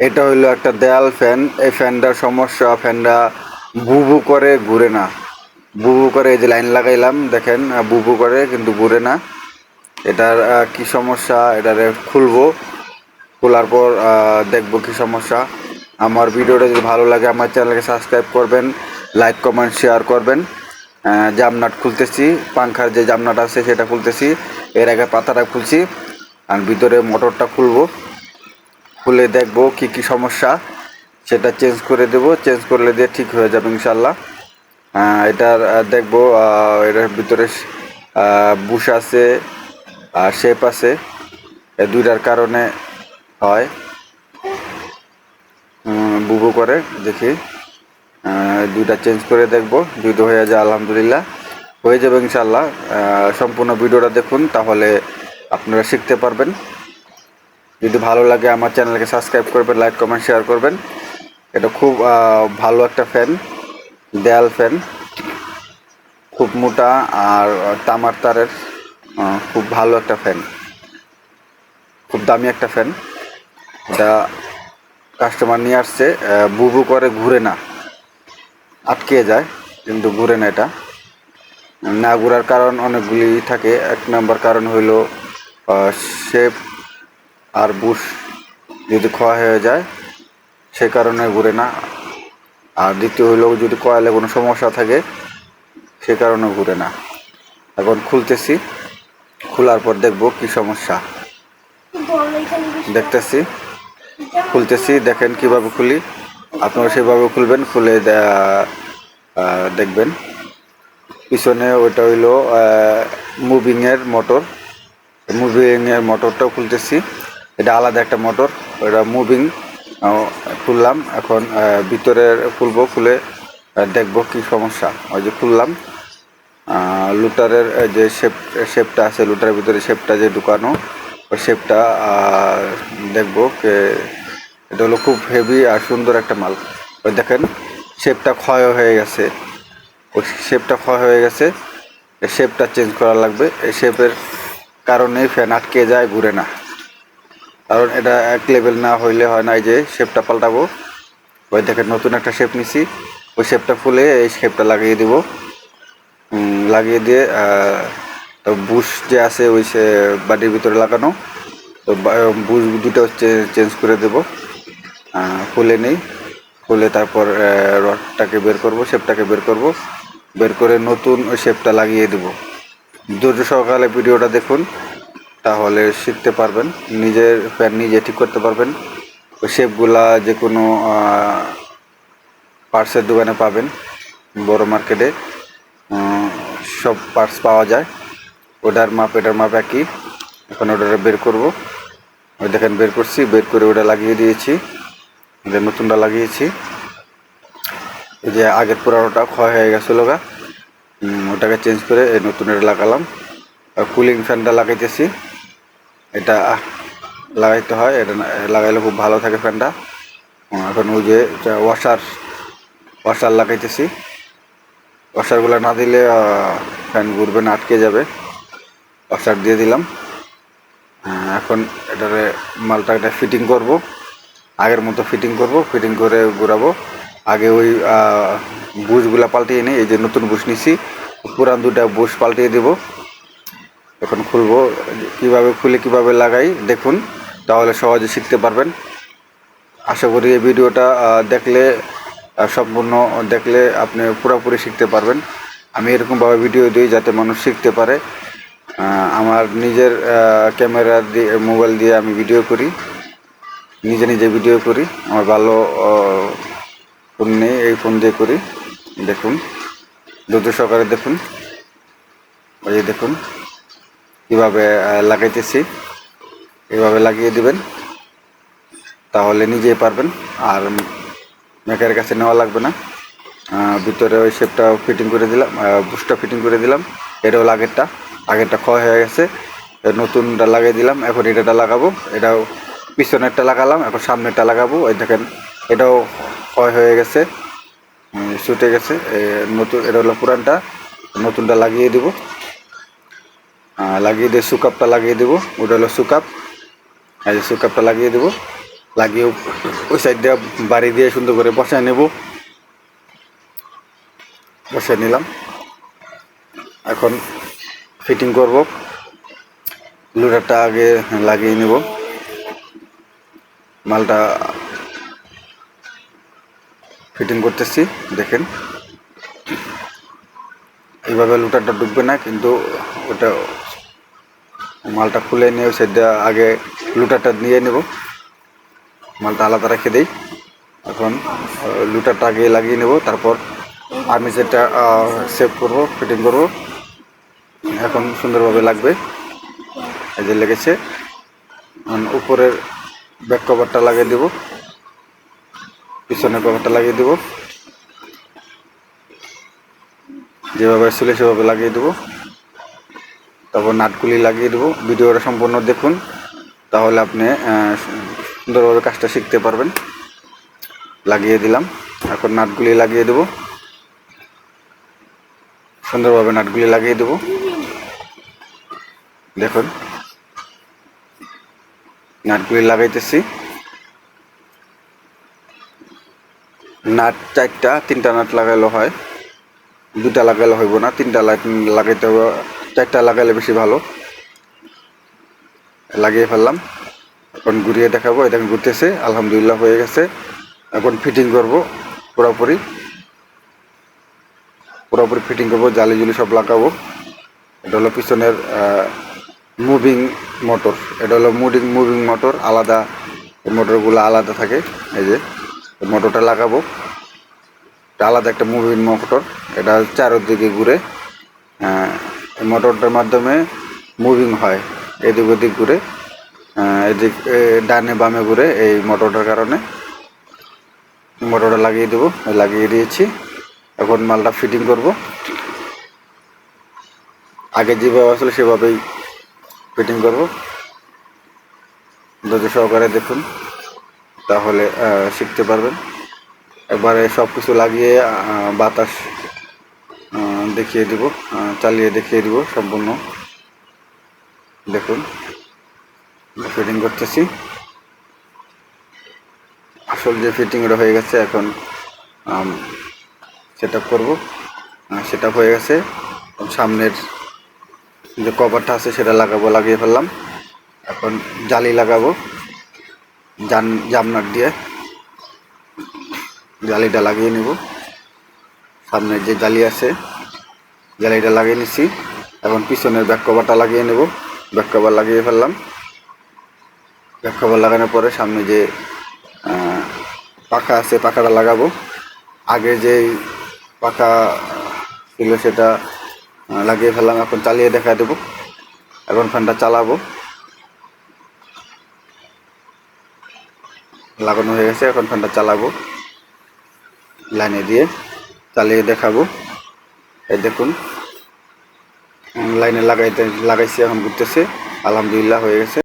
এটা হইল একটা দেয়াল ফ্যান। এই ফ্যানটার সমস্যা, ফ্যানটা বুবু করে ঘুরে না। বুবু করে এই যে লাইন লাগাইলাম, দেখেন বুবু করে কিন্তু ঘুরে না। এটার কি সমস্যা, এটারে খুলবো। খোলার পর দেখব কি সমস্যা। আমার ভিডিওটা যদি ভালো লাগে, আমার চ্যানেলকে সাবস্ক্রাইব করবেন, লাইক, কমেন্ট, শেয়ার করবেন। জামনাট খুলতেছি, পাংখার যে জামনাট আছে সেটা খুলতেছি। এর আগে পাতাটা খুলছি, আর ভিতরে মোটরটা খুলবো। খুলে দেখব কি কি সমস্যা। সেটা চেঞ্জ করে দেবো চেঞ্জ করলে দিয়ে ঠিক হয়ে যাবে ইনশাল্লাহ আহ, দেখব এটার ভিতরে বুশ আছে আর শেপ আছে। এই দুইটার কারণে হয়। বুবু করে দেখি। দুইটা চেঞ্জ করে দেখব। দুইটা হয়ে যায় আলহামদুলিল্লাহ। হয়ে যাবে ইনশাল্লাহ সম্পূর্ণ ভিডিওটা দেখুন তাহলে আপনারা শিখতে পারবেন। যদি ভালো লাগে আমার চ্যানেলকে সাবস্ক্রাইব করবেন, লাইক, কমেন্ট, শেয়ার করবেন। এটা খুব ভালো একটা ফ্যান, দেয়াল ফ্যান। খুব মোটা আর তামার তারের খুব ভালো একটা ফ্যান। খুব দামি একটা ফ্যান। এটা কাস্টমার নিয়ে আসছে বুবু করে ঘুরে না। আটকে যায়, কিন্তু ঘুরে না এটা। না ঘুরার কারণ অনেকগুলি থাকে। এক নম্বর কারণ হইল শেপ আর বুশ যদি ক্ষয় হয়ে যায়, সে কারণে ঘুরে না। আর দ্বিতীয় হইল যদি কয়েলে কোনো সমস্যা থাকে, সে কারণে ঘুরে না। এখন খুলতেছি, খোলার পর দেখব কি সমস্যা। দেখতেছি, খুলতেছি, দেখেন কীভাবে খুলি। আপনারা সেভাবে খুলবেন, খুলে দেখবেন। পিছনে ওইটা হইল মুভিংয়ের মোটর মুভিংয়ের মোটরটাও খুলতেছি। এটা আলাদা একটা মোটর, ওটা মুভিং খুললাম, এখন ভিতরের খুলবো, খুলে দেখব কি সমস্যা। ওই যে খুললাম লুটারের যে শেপ শেপটা আছে, লুটারের ভিতরে শেপটা যে ঢুকানো, ওই শেপটা দেখব এটা হলো খুব হেভি আর সুন্দর একটা মাল। ওই দেখেন শেপটা ক্ষয় হয়ে গেছে। ওই শেপটা ক্ষয় হয়ে গেছে শেপটা চেঞ্জ করা লাগবে। এই শেপের কারণেই ফ্যান আটকে যায়, ঘুরে না। কারণ এটা এক লেভেল না হইলে হয় না যে শেপটা পাল্টাবো। ওই দেখেন, নতুন একটা শেপ নিছি। ওই শেপটা খুলে এই শেপটা লাগিয়ে দিব। লাগিয়ে দিয়ে বুশ যে আছে, ওই সে বাড়ির ভিতরে লাগানো, তো বুশ দুটো চেঞ্জ করে দেব। খুলে নেই। খুলে তারপর রডটাকে বের করব শেপটাকে বের করব। বের করে নতুন ওই শেপটা লাগিয়ে দেব। ধৈর্য সহকারে ভিডিওটা দেখুন। তাহলে শিখতে পারবেন, নিজের ফ্যান নিজে ঠিক করতে পারবেন। ওই শেপগুলা যে কোনো পার্টসের দোকানে পাবেন, বড় মার্কেটে। সব পার্টস পাওয়া যায়। ওটার মাপ, এটার মাপ একই। এখন ওটা বের করব। ওই দেখেন বের করছি, বের করে ওটা লাগিয়ে দিয়েছি। নতুনটা লাগিয়েছি। এই যে আগের পুরানোটা ক্ষয় হয়ে গেছিল গা। ওটাকে চেঞ্জ করে এই নতুন এটা লাগালাম। আর কুলিং ফ্যানটা লাগাইতেছি। এটা লাগাইতে হয় এটা লাগাইলে খুব ভালো থাকে ফ্যানটা। এখন ওই যে ওয়াশার ওয়াশার লাগাইতেছি। ওয়াশারগুলো না দিলে ফ্যান ঘুরবে না আটকে যাবে। ওয়াশার দিয়ে দিলাম। আহ, এখন এটারে মালটা এটা ফিটিং করব। আগের মতো ফিটিং করব ফিটিং করে ঘুরাবো। আগে ওই বুশগুলা পাল্টিয়ে নিই এই যে নতুন বুশ নিছি পুরান দুটা বুশ পাল্টিয়ে দেব। এখন খুলবো। কীভাবে খুলে, কীভাবে লাগাই, দেখুন। তাহলে সহজে শিখতে পারবেন। আশা করি এই ভিডিওটা দেখলে সম্পূর্ণ দেখলে আপনি পুরোপুরি শিখতে পারবেন। আমি এরকমভাবে ভিডিও দিই যাতে মানুষ শিখতে পারে। আমার নিজের ক্যামেরা দিয়ে, মোবাইল দিয়ে আমি ভিডিও করি। নিজে নিজে ভিডিও করি। আমার ভালো ফোন নেই, এই ফোন দিয়ে করি। দেখুন দ্রুত সহকারে দেখুন। ওই দেখুন। কীভাবে লাগাইতেছি। এভাবে লাগিয়ে দিবেন। তাহলে নিজেই পারবেন। আর মেকারের কাছে নেওয়া লাগবে না। ভিতরে ওই শেপটা ফিটিং করে দিলাম বুস্টটা ফিটিং করে দিলাম। এটা হলো আগেরটা। আগেরটা ক্ষয় হয়ে গেছে। নতুনটা লাগিয়ে দিলাম। এখন এটাটা লাগাবো। এটাও পিছনেরটা লাগালাম। এখন সামনেরটা লাগাবো। ওই দেখেন, এটাও ক্ষয় হয়ে গেছে। ছুটে গেছে। নতুন, এটা হলো পুরানটা। নতুনটা লাগিয়ে দিব। লাগিয়ে দিয়ে সুকাপটা লাগিয়ে দেবো। ওটা হলো সুকাপ। এই যে সুকাপটা লাগিয়ে দেবো। লাগিয়ে ওই সাইড দিয়ে বাড়ি দিয়ে সুন্দর করে বসায় নেব। বসায় নিলাম। এখন ফিটিং করব। লুডারটা আগে লাগিয়ে নেব। মালটা ফিটিং করতেছি, দেখেন। এইভাবে লুটারটা ডুববে না, কিন্তু ওটা মালটা খুলে নিয়ে সাইডটা আগে লুটারটা নিয়ে নেব। মালটা আলাদা রেখে দিই। এখন লুটারটা আগে লাগিয়ে নেব, তারপর আর্মিসেরটা সেভ করব ফিটিং করব। এখন সুন্দরভাবে লাগবে। এই যে লেগেছে। উপরের ব্যাক কভারটা লাগিয়ে দেব। পিছনের কভারটা লাগিয়ে দেব। যেভাবে ছিল সেভাবে লাগিয়ে দেবো। তারপর নাটগুলি লাগিয়ে দেবো। ভিডিওটা সম্পূর্ণ দেখুন। তাহলে আপনি সুন্দরভাবে কাজটা শিখতে পারবেন। লাগিয়ে দিলাম। এখন নাটগুলি লাগিয়ে দেবো। সুন্দরভাবে নাটগুলি লাগিয়ে দেবো। দেখুন। নাটগুলি লাগাইতেছি। নাট চারটা, তিনটা নাট লাগাইলে হয়। দুটা লাগাইলে হইব না। তিনটা লাইট লাগাইতে হবে। চারটা লাগাইলে বেশি ভালো। লাগিয়ে ফেললাম। এখন ঘুরিয়ে দেখাবো। এটা ঘুরতেছে, আলহামদুলিল্লাহ হয়ে গেছে। এখন ফিটিং করব পুরোপুরি। পুরোপুরি ফিটিং করব, জালি জুলি সব লাগাবো। এটা হলো পিছনের মুভিং মোটর এটা হলো মুভিং মুভিং মোটর আলাদা মোটরগুলো আলাদা থাকে। এই যে মোটরটা লাগাবো। আলাদা একটা মুভিং মোটর এটা চারোদিকে ঘুরে মোটরটার মাধ্যমে মুভিং হয়, এদিক ওদিক ঘুরে এদিক ডানে বামে ঘুরে এই মোটরটার কারণে মোটরটা লাগিয়ে দেবো, লাগিয়ে দিয়েছি। এখন মালটা ফিটিং করব। আগে যেভাবে আসলে সেভাবেই ফিটিং করব। ধৈর্য সহকারে দেখুন, তাহলে শিখতে পারবেন। একবারে সব কিছু লাগিয়ে বাতাস দেখিয়ে দিব চালিয়ে দেখিয়ে দিব সম্পূর্ণ। দেখুন ফিটিং করতেছি। আসল যে ফিটিংটা হয়ে গেছে, এখন সেট আপ করব। সেট আপ হয়ে গেছে। সামনের যে কভারটা আছে, সেটা লাগাবো, লাগিয়ে ফেললাম। এখন জালি লাগাবো, জান, জামনাট দিয়ে জালিটা লাগিয়ে নেব। সামনের যে জালি আছে জালিটা লাগিয়ে নিচ্ছি। এখন পিছনের ব্যাক কভারটা লাগিয়ে নেব। ব্যাক কভার লাগিয়ে ফেললাম। ব্যাক কভার লাগানোর পরে সামনে যে পাখা আছে, পাখাটা লাগাবো। আগে যে পাখা ছিল সেটা লাগিয়ে ফেললাম। এখন চালিয়ে দেখা দেবো। এখন ফ্যানটা চালাবো। লাগানো হয়ে গেছে। এখন ফ্যানটা চালাবো। লাইনে দিয়ে চালিয়ে দেখাবো। এই দেখুন লাইনে লাগাইতে লাগাইছি এখন ঘুরতেছে। আলহামদুলিল্লাহ হয়ে গেছে।